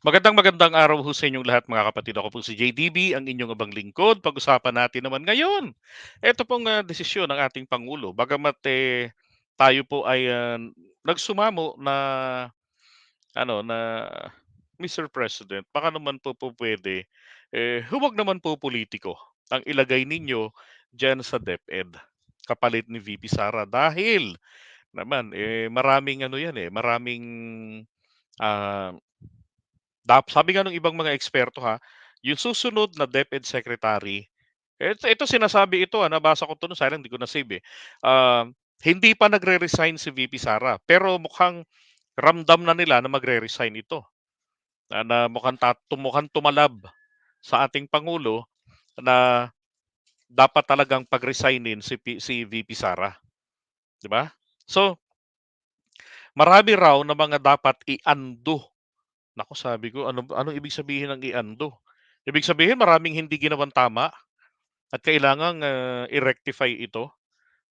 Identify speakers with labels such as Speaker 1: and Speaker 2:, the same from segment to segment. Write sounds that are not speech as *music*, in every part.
Speaker 1: Magandang magandang araw ho sa inyong lahat mga kapatid. Ako po si JDB, ang inyong abang lingkod. Pag-usapan natin naman ngayon, ito pong ah, desisyon ng ating Pangulo. Bagamat eh, tayo po ay ah, nagsumamo na ano na Mr. President, baka naman po po pwede, eh, huwag naman po politiko ang ilagay ninyo dyan sa DepEd kapalit ni VP Sara dahil naman eh maraming ano yan eh maraming ah, Dap sabi nga ng ibang mga eksperto ha, yung susunod na DepEd Secretary, ito ito sinasabi ito, ah, nabasa ko 'to no sayang hindi ko na-save, eh. Ah, hindi pa nagre-resign si VP Sara, pero mukhang ramdam na nila na magre-resign ito, na na mukhang ta mukhang tumalab sa ating pangulo na dapat talagang pag-resignin si si VP Sara, 'di ba? So, marami raw na mga dapat i-undo Naku, sabi ko, ano anong ibig sabihin ng i-undo? Ibig sabihin maraming hindi ginawang tama at kailangang, ah, i-rectify ito?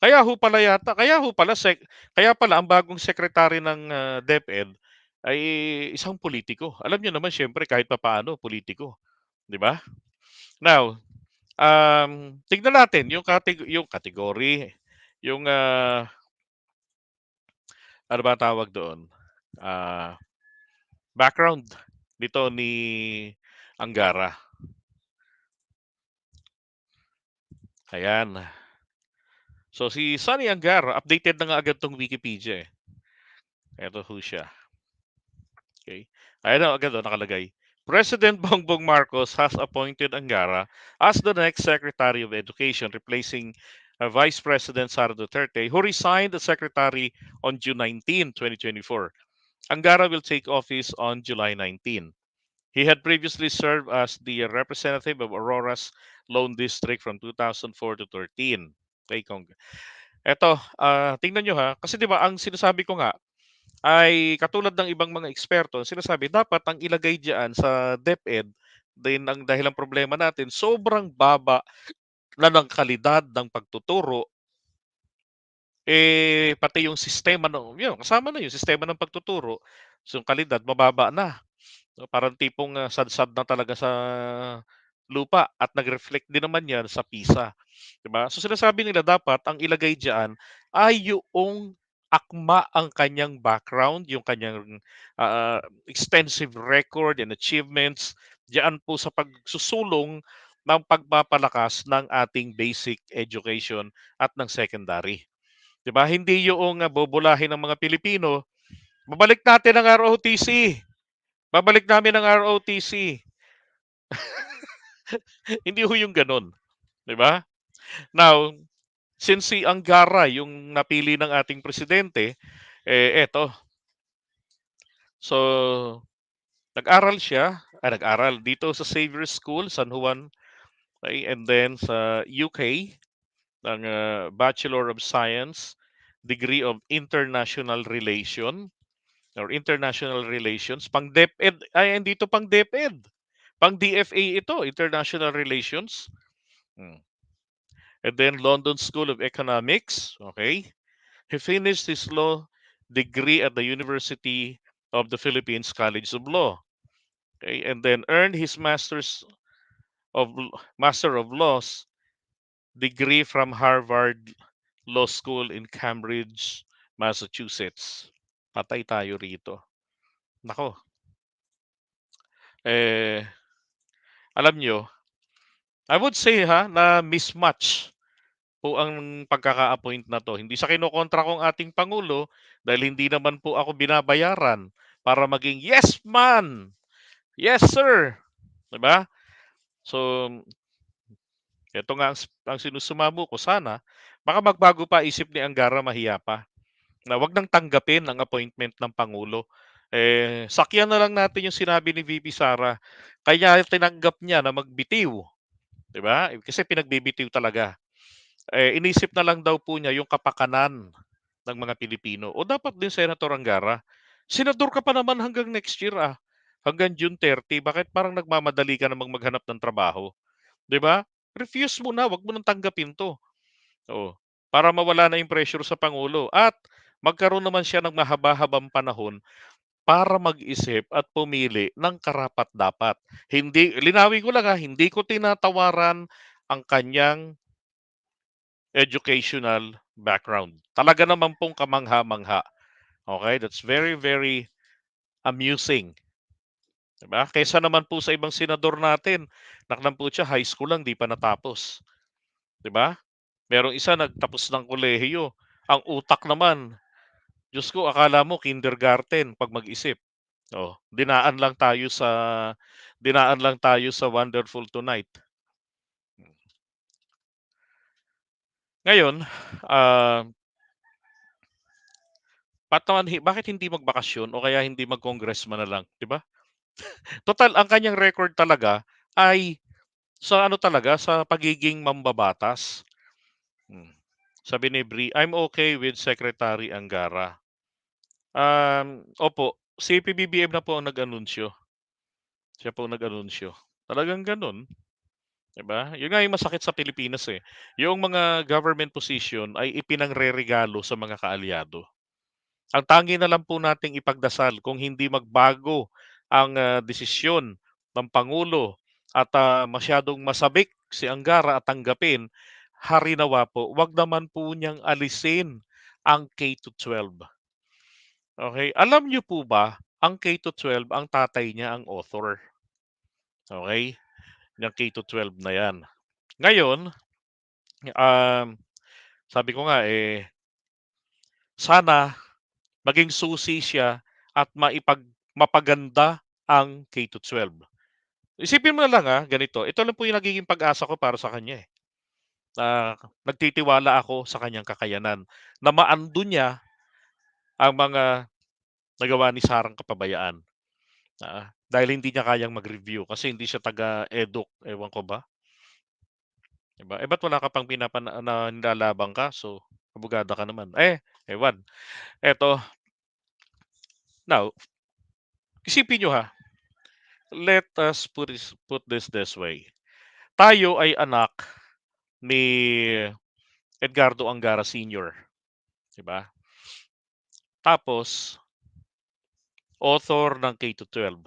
Speaker 1: Kaya ho pala yata kaya ho pala sec kaya pala ang bagong secretary ng, ah, DepEd ay isang politiko. Alam niyo naman siyempre kahit papaano politiko, 'di ba? Now, um, tignan natin yung kateg yung category, yung, ah, ano ba tawag doon? Ah, background nito ni Anggara. Ayan. So si Sonny Angara, updated na nga agad 'tong Wikipedia, eh. Eto ho siya. Okay. Ayan na agad oh, nakalagay. President *laughs* Bongbong Marcos has appointed Angara as the next Secretary of Education, replacing uh, Vice President Sara Duterte, who resigned as Secretary on June 19, 2024. Angara will take office on July 19. He had previously served as the representative of Aurora's Lone District from 2004 to 13. Okay, Kong. Eto, ah, tingnan nyo ha. Kasi di ba ang sinasabi ko nga ay katulad ng ibang mga eksperto, sinasabi dapat ang ilagay diyan sa DepEd din ang dahil ang problema natin sobrang baba na ng kalidad ng pagtuturo eh pati yung sistema no, yun, kasama na yung sistema ng pagtuturo, so yung kalidad mababa na. So, parang tipong ah, sad-sad na talaga sa lupa at nag-reflect din naman 'yan sa PISA, 'di ba? So sinasabi nila dapat ang ilagay diyan ay yung akma ang kanyang background, yung kanyang, ah, extensive record and achievements diyan po sa pagsusulong ng pagpapalakas ng ating basic education at ng secondary, 'di ba? Hindi yung ah, bobolahin ng mga Pilipino, "Babalik natin ang ROTC, babalik namin ang ROTC." *laughs* Hindi ho yung gano'n, 'di ba? Now, since si Angara yung napili ng ating presidente, eh, eto. So, nag-aral siya, ah, nag-aral dito sa Xavier School, San Juan, okey, and then sa UK ng, ah, Bachelor of Science, degree of International Relation or International Relations, pang DepEd ay hindi ito pang DepEd, pang DFA ito, International Relations. Hmm. And then London School of Economics, okay. He finished his law degree at the University of the Philippines College of Law. Okay, and then earned his master's of Master of Laws degree from Harvard Law School in Cambridge, Massachusetts. Patay tayo rito. Nako. Eh, alam nyo, I would say ha, na mismatch po ang pagkaka-appoint na to. Hindi sa kinokontra kong ating Pangulo dahil hindi naman po ako binabayaran para maging yes man. Yes sir. 'Di ba? So ito nga ang, ang sinusumamo ko sana baka magbago pa isip ni Angara mahiya pa na wag nang tanggapin ang appointment ng Pangulo. Eh, sakyan na lang natin yung sinabi ni VP Sara. Kaya tinanggap niya na magbitiw, 'di ba? Kasi pinagbibitiw talaga. Eh, inisip na lang daw po niya yung kapakanan ng mga Pilipino. O dapat din Senator Angara, senador ka pa naman hanggang next year ah. Hanggang June 30, bakit parang nagmamadali ka namang maghanap ng trabaho? 'Di ba? Refuse mo na, wag mo nang tanggapin 'to. Oo. Para mawala na yung pressure sa pangulo at magkaroon naman siya ng mahaba-habang panahon para mag-isip at pumili ng karapat-dapat. Hindi linawin ko lang, ha, hindi ko tinatawaran ang kanyang educational background. Talaga naman pong kamangha-mangha. Okay, that's very, very amusing. 'Di ba? Kaysa naman po sa ibang senador natin, naknampo siya high school lang, 'di pa natapos. 'Di ba? Merong isa nagtapos ng kolehiyo, ang utak naman, Diyos ko akala mo kindergarten 'pag mag-isip. Oh, dinaan lang tayo sa dinaan lang tayo sa Wonderful Tonight. Ngayon, ah Ba't naman hi bakit hindi magbakasyon o kaya hindi mag-congressman na lang, 'di ba? *laughs* Total ang kanyang record talaga ay sa ano talaga, sa pagiging mambabatas. Sabi ni Bri, "I'm okay with Secretary Angara." Um, opo, si PBBM na po ang nag-anunsyo. Siya po ang nag-anunsyo. Talagang gano'n. 'Di ba? Yun nga yung masakit sa Pilipinas, eh. Yung mga government position ay ipinangreregalo sa mga kaalyado. Ang tangi na lang po nating ipagdasal kung hindi magbago ang, ah, desisyon ng pangulo at, ah, masyadong masabik si Angara at tanggapin, harinawa po, 'wag naman po niyang alisin ang K-12. Okey, alam niyo po ba ang K-12 ang tatay niya ang author. Okey, yang K-12 na 'yan. Ngayon, um, sabi ko nga, eh sana maging susi siya at maipag mapaganda ang K-12. Isipin mo na lang, ah, ganito, ito lang po yung nagiging pag-asa ko para sa kanya, eh. Na nagtitiwala ako sa kanyang kakayanan na maando niya ang mga nagawa ni Sarang Kapabayaan. Ah, dahil hindi niya kayang mag-review kasi hindi siya taga-eduk, ewan ko ba. 'Di ba? Eh, ba't wala ka pang pinapana na nilalabang kaso, abogado ka naman. Eh, ewan. Eto now isipin niyo, ha, let us put this put this this way. Tayo ay anak ni Edgardo Angara Sr. 'Di ba? Tapos author ng K-12.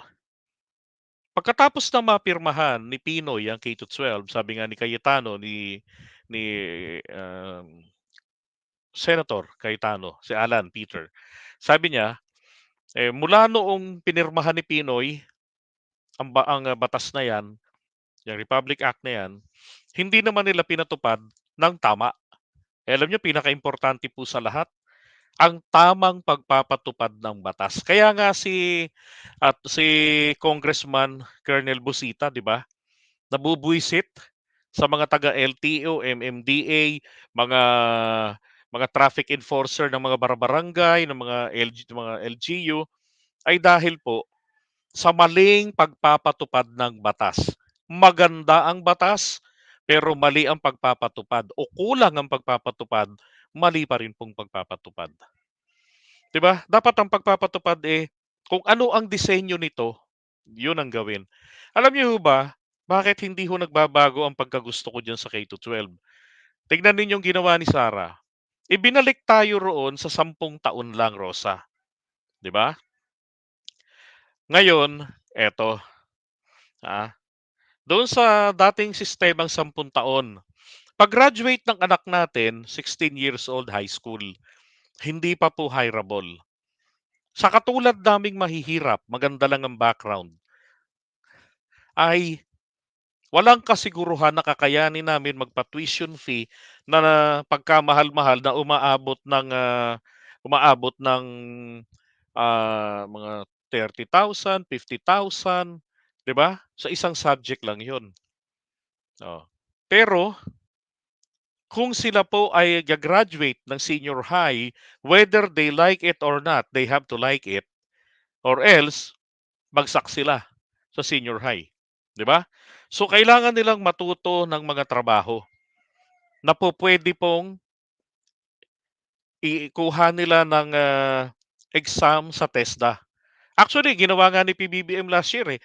Speaker 1: Pagkatapos na mapirmahan ni Pinoy ang K-12, sabi nga ni Cayetano, ni ni, um, Senator Cayetano, si Alan Peter, sabi niya, eh, mula noong pinirmahan ni Pinoy ang ang, batas na 'yan, yang Republic Act na 'yan, hindi naman nila pinatupad ng tama. Eh, alam niyo pinakaimportante po sa lahat, ang tamang pagpapatupad ng batas. Kaya nga si at si Congressman Colonel Busita, 'di ba, nabubwisit sa mga taga-LTO, MMDA, mga mga traffic enforcer ng mga bara-barangay, ng mga LG mga LGU, ay dahil po sa maling pagpapatupad ng batas. Maganda ang batas, pero mali ang pagpapatupad o kulang ang pagpapatupad, mali pa rin pong pagpapatupad. 'Di ba? Dapat ang pagpapatupad, eh, kung ano ang disenyo nito, yun ang gawin. Alam niyo ba, bakit hindi ho nagbabago ang pagkagusto ko diyan sa K-12? Tignan ninyong ginawa ni Sara. Ibinalik tayo roon sa 10 taon lang, Rosa. 'Di ba? Ngayon, eto, ah, doon sa dating sistemang 10 taon, pag-graduate ng anak natin, 16 years old, high school, hindi pa po hireable. Sa katulad naming mahihirap, maganda lang ang background, ay walang kasiguruhan na kakayanin namin magpa-tuition fee na pagkamahal-mahal na umaabot ng, ah, umaabot ng, ah, mga 30,000, 50,000, 'di ba? Sa isang subject lang 'yun. Oh, pero kung sila po ay ga-graduate ng senior high, whether they like it or not, they have to like it or else bagsak sila sa senior high, 'di ba? So kailangan nilang matuto ng mga trabaho na pupuwede pong ikuha nila ng, ah, exam sa TESDA. Actually, ginawa nga ni PBBM last year, eh.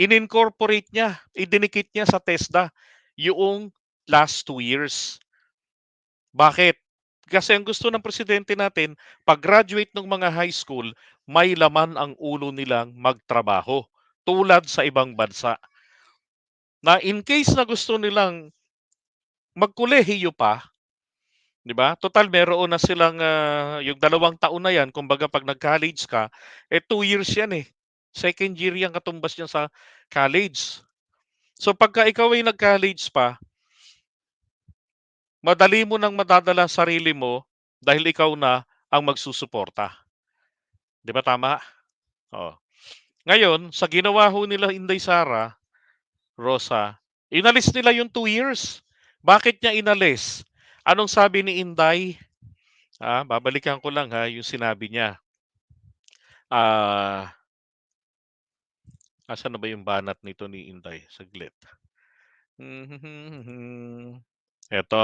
Speaker 1: In-incorporate niya, idinikit niya sa TESDA yoong last 2 years. Bakit? Kasi ang gusto ng presidente natin, pag-graduate ng mga high school, may laman ang ulo nilang magtrabaho, tulad sa ibang bansa. Na in case na gusto nilang magkolehiyo pa, 'di ba? Total meron na silang ah, yung dalawang taon na 'yan, kumbaga pag nag-college ka, eh 2 years 'yan eh. Second year 'yang katumbas niyan sa college. So pagka ikaw ay nag-college pa, madali mo nang madadala sarili mo dahil ikaw na ang magsusuporta. 'Di ba tama? Oo. Ngayon, sa ginawa ho nila Inday Sara, Rosa, inalis nila yung 2 years. Bakit niya inalis? Anong sabi ni Inday? Ah, babalikan ko lang ha, yung sinabi niya. Ah Asan na ba yung banat nito ni Inday? Saglit. Eto.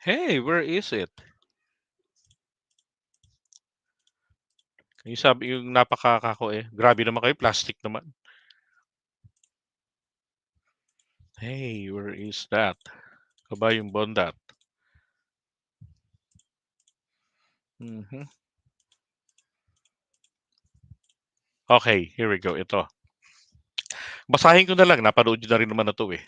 Speaker 1: Hey, where is it? Yung sabi yung napakakako eh. Grabe naman kayo, plastic naman. Hey, where is that? Kabayong bondat. Mhm. Okay, here we go. Ito. Basahin ko na lang, napanood na rin naman na 'to eh.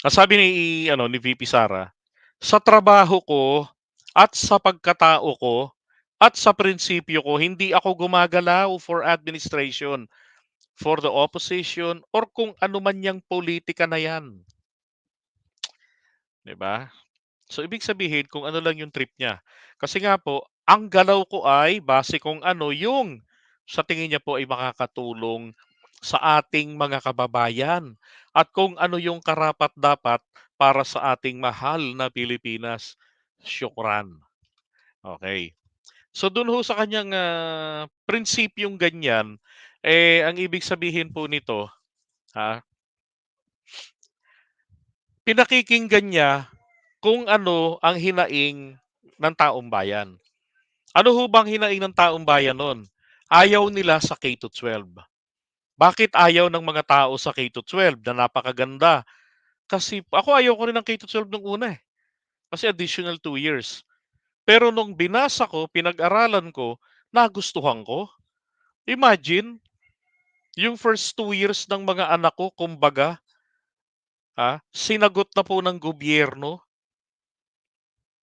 Speaker 1: Ang sabi ni ano ni VP Sara, sa trabaho ko at sa pagkatao ko at sa prinsipyo ko, hindi ako gumagalaw for administration, for the opposition, or kung ano man yang politika na yan. ba? So ibig sabihin kung ano lang yung trip niya. Kasi nga po, ang galaw ko ay base kung ano yung sa tingin niya po ay makakatulong sa ating mga kababayan at kung ano yung karapat-dapat para sa ating mahal na Pilipinas. Syukran. Okay. So dun ho sa kanyang ah, prinsipyong ganyan, eh ang ibig sabihin po nito, ha, pinakikinggan niya kung ano ang hinaing ng taong bayan. Ano ho bang hinaing ng taong bayan nun? Ayaw nila sa K-12. Bakit ayaw ng mga tao sa K-12 na napakaganda? Kasi ako ayaw ko rin ng K-12 nung una eh. Kasi additional 2 years. Pero nung binasa ko, pinag-aralan ko, nagustuhan ko. Imagine, yung first 2 years ng mga anak ko, kumbaga, ha, sinagot na po ng gobyerno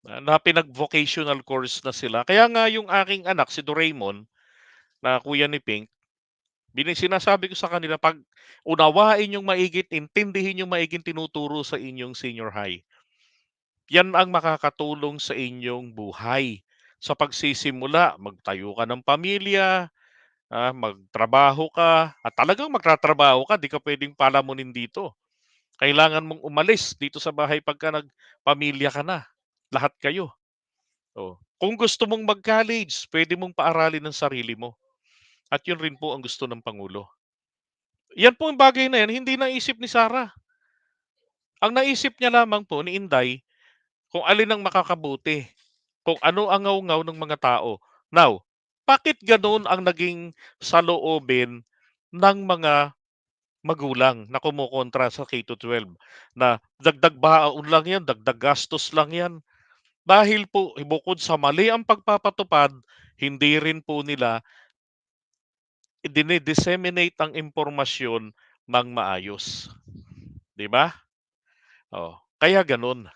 Speaker 1: na pinag-vocational course na sila. Kaya nga yung aking anak, si Doraemon, na kuya ni Pink, bini sinasabi ko sa kanila, pag unawain yung maigit, intindihin yung maigit tinuturo sa inyong senior high. Yan ang makakatulong sa inyong buhay. Sa pagsisimula, magtayo ka ng pamilya, ah, magtrabaho ka, at talagang magtatrabaho ka, di ka pwedeng palamunin dito. Kailangan mong umalis dito sa bahay pagka nagpamilya ka na. Lahat kayo. Oh. Kung gusto mong mag-college, pwede mong paaralin ng sarili mo. At yun rin po ang gusto ng Pangulo. Yan po ang bagay na yan, hindi naisip ni Sara. Ang naisip niya lamang po ni Inday, kung alin ang makakabuti, kung ano ang ngaw-ngaw ng mga tao. Now, bakit ganoon ang naging saloobin ng mga magulang na kumukontra sa K-12 na dagdag baon lang yan, dagdag gastos lang yan. Dahil po bukod sa mali ang pagpapatupad, hindi rin po nila dine-disseminate ang impormasyon ng maayos. 'Di ba? Oh, kaya gano'n.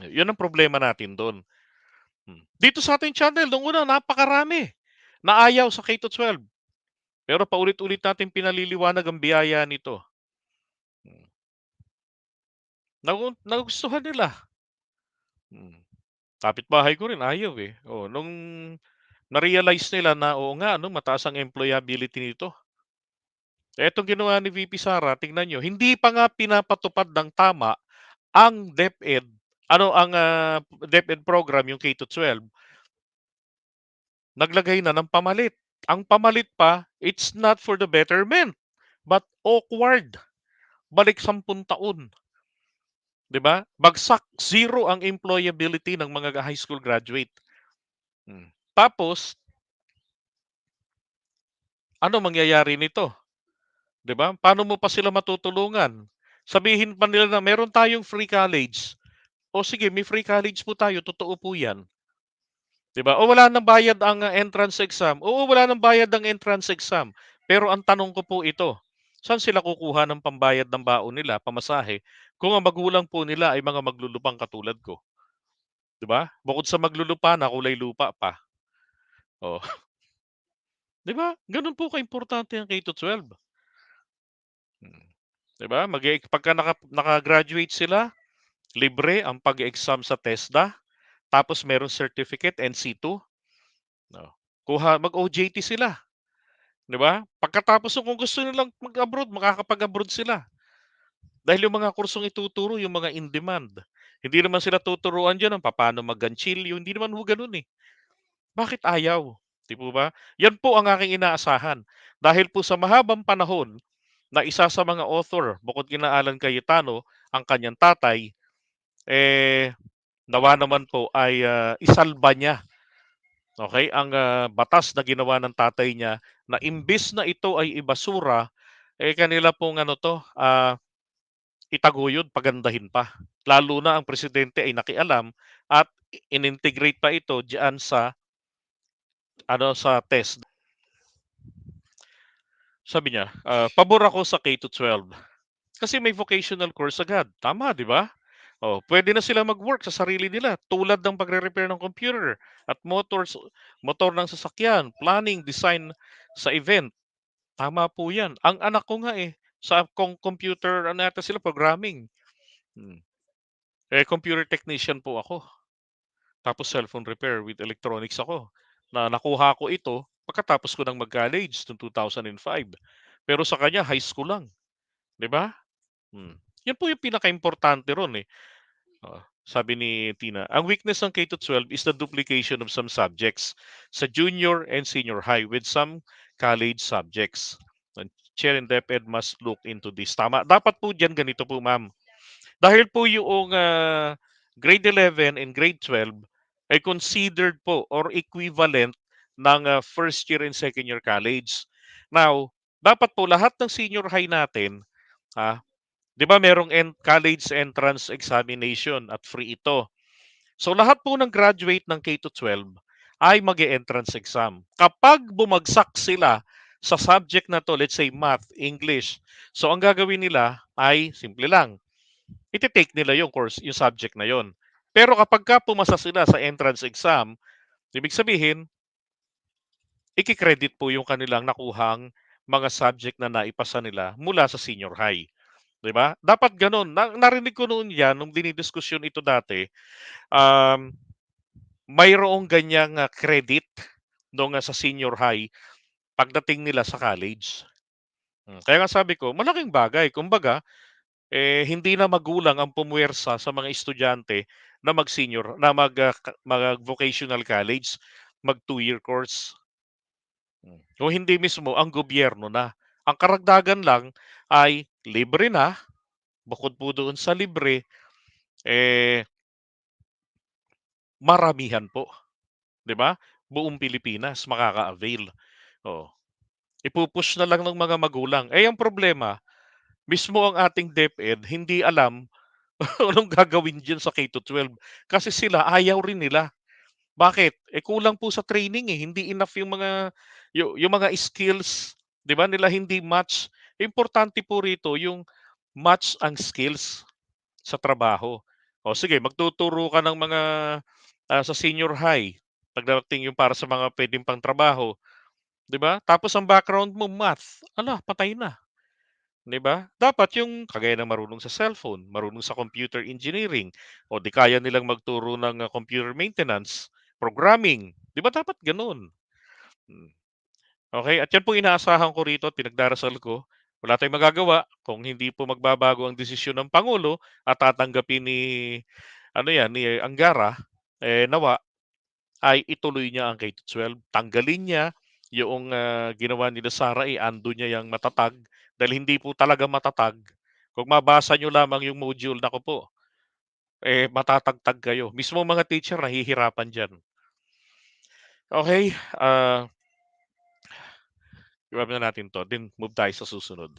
Speaker 1: Yun ang problema natin doon. Hmm. Dito sa ating channel, nung una napakarami na ayaw sa K-12. Pero paulit-ulit natin pinaliliwanag ang biyaya nito. Hmm. Nagu nagustuhan nila. Hmm. Kapitbahay ko rin ayaw eh. Oh, nung na-realize nila na oo nga ano, mataas ang employability nito. Etong ginawa ni VP Sara, tingnan nyo, hindi pa nga pinapatupad ng tama ang DepEd, ano ang ah, DepEd program, yung K-12. Naglagay na ng pamalit. Ang pamalit pa, it's not for the betterment, but awkward. Balik sampung taon. 'Di ba? Bagsak, zero ang employability ng mga high school graduate. Hmm. Tapos ano mangyayari nito? 'Di ba? Paano mo pa sila matutulungan? Sabihin pa nila na meron tayong free college. O sige, may free college po tayo, totoo po 'yan. 'Di ba? O wala ng bayad ang ah, entrance exam. Oo, wala ng bayad ang entrance exam. Pero ang tanong ko po ito, saan sila kukuha ng pambayad ng baon nila, pamasahe, kung ang magulang po nila ay mga maglulupang katulad ko? 'Di ba? Bukod sa maglulupa na kulay lupa pa. Oh. *laughs* 'Di ba? Gano'n po kaimportante ang K-12. Mm. 'Di ba? Mag-e pagka naka naka-graduate sila, libre ang pag-e-exam sa TESDA, tapos merong certificate NC2. Oh, kuha mag-OJT sila. 'Di ba? Pagkatapos kung gusto nilang mag-abroad, makakapag-abroad sila. Dahil yung mga kursong ituturo yung mga in demand. Hindi naman sila tuturuan diyan ng papaano mag-ganchilyo, hindi naman ho gano'n, eh. Bakit ayaw? 'Di po ba? Yan po ang aking inaasahan. Dahil po sa mahabang panahon na isa sa mga author bukod kina Alan Cayetano, ang kanyang tatay, eh, nawa naman po ay, ah, isalba niya, okey, ang, ah, batas na ginawa ng tatay niya na imbes na ito ay ibasura, eh, kanila pong ano 'to, ah, itaguyod, pagandahin pa. Lalo na ang presidente ay nakialam at inintegrate pa ito diyan sa ano, sa TESD. Sabi niya, ah, "Pabor ako sa K-12 kasi may vocational course agad." Tama, 'di ba? Oh, puwede na sila mag-work sa sarili nila tulad ng pagre-repair ng computer at motors motor ng sasakyan, planning, design sa event. Tama po 'yan. Ang anak ko nga, eh, sa com computer ano yata sila, programming. Hmm. Eh, computer technician po ako. Tapos cellphone repair with electronics ako, na nakuha ko ito pagkatapos ko ng mag-college noong 2005. Pero sa kanya high school lang, 'di ba? Hmm, 'yan po yung pinakaimportante ro'n, eh. Oo, sabi ni Tina, "Ang weakness ng K-12 is the duplication of some subjects sa junior and senior high with some college subjects. And Chair and DepEd must look into this." Tama, dapat po diyan ganito po, ma'am. Dahil po yoong, ah, grade 11 and grade 12 ay considered po or equivalent ng, ah, first year and second year college. Now, dapat po lahat ng senior high natin, ah, 'di ba merong en college entrance examination at free ito. So lahat po ng graduate ng K-12 ay mag-e-entrance exam. Kapag bumagsak sila sa subject na 'to, let's say Math, English, so ang gagawin nila ay simple lang, ite-take nila yung course, yung subject na yun. Pero kapagka pumasa sila sa entrance exam, ibig sabihin iki-credit po yung kanilang nakuhang mga subject na naipasa nila mula sa senior high, 'di ba? Dapat gano'n. Na narinig ko noon 'yan nung dinidiskusyon ito dati, um, mayroong ganiyang, ah, credit nung, ah, sa senior high pagdating nila sa college. Hmm, kaya nga sabi ko malaking bagay. Kumbaga, eh, hindi na magulang ang pumuwersa sa mga estudyante na mag-senior na mag, ah, mag-vocational college, mag 2 year course. Hmm, kung hindi mismo ang gobyerno na. Ang karagdagan lang ay libre na, bukod po doon sa libre, eh maramihan po, 'di ba? Buong Pilipinas makaka-avail, oo. Ipu-push na lang ng mga magulang. Eh, ang problema, mismo ang ating DepEd hindi alam *laughs* anong gagawin diyan sa K-12 kasi sila ayaw rin nila. Bakit? Eh, kulang po sa training, eh, hindi enough yung mga yu yung mga skills, 'di ba, nila hindi match. Importante po rito yung match ang skills sa trabaho. O sige, magtuturo ka ng mga, ah, sa senior high, pagdating yung para sa mga puwedeng pangtrabaho, 'di ba? Tapos ang background mo math, hala, patay na, 'di ba? Dapat yung kagaya ng marunong sa cellphone, marunong sa computer engineering, o di kaya nilang magturo ng, ah, computer maintenance, programming, 'di ba dapat gano'n? Hmm. Okey, at 'yan po inaasahan ko rito at pinagdarasal ko. Wala tayong magagawa kung hindi po magbabago ang desisyon ng pangulo at tatanggapin ni ano 'yan, ni Angara, eh, nawa ay ituloy niya ang K-12. Tanggalin niya yoong, ah, ginawa nila Sara, i-undo niya yang matatag dahil hindi po talaga matatag. Kung mabasa niyo lamang yung module, naku po, eh, matatagtag kayo. Mismong mga teacher nahihirapan diyan. Okey, ah iwan na natin 'to, then move tayo sa susunod.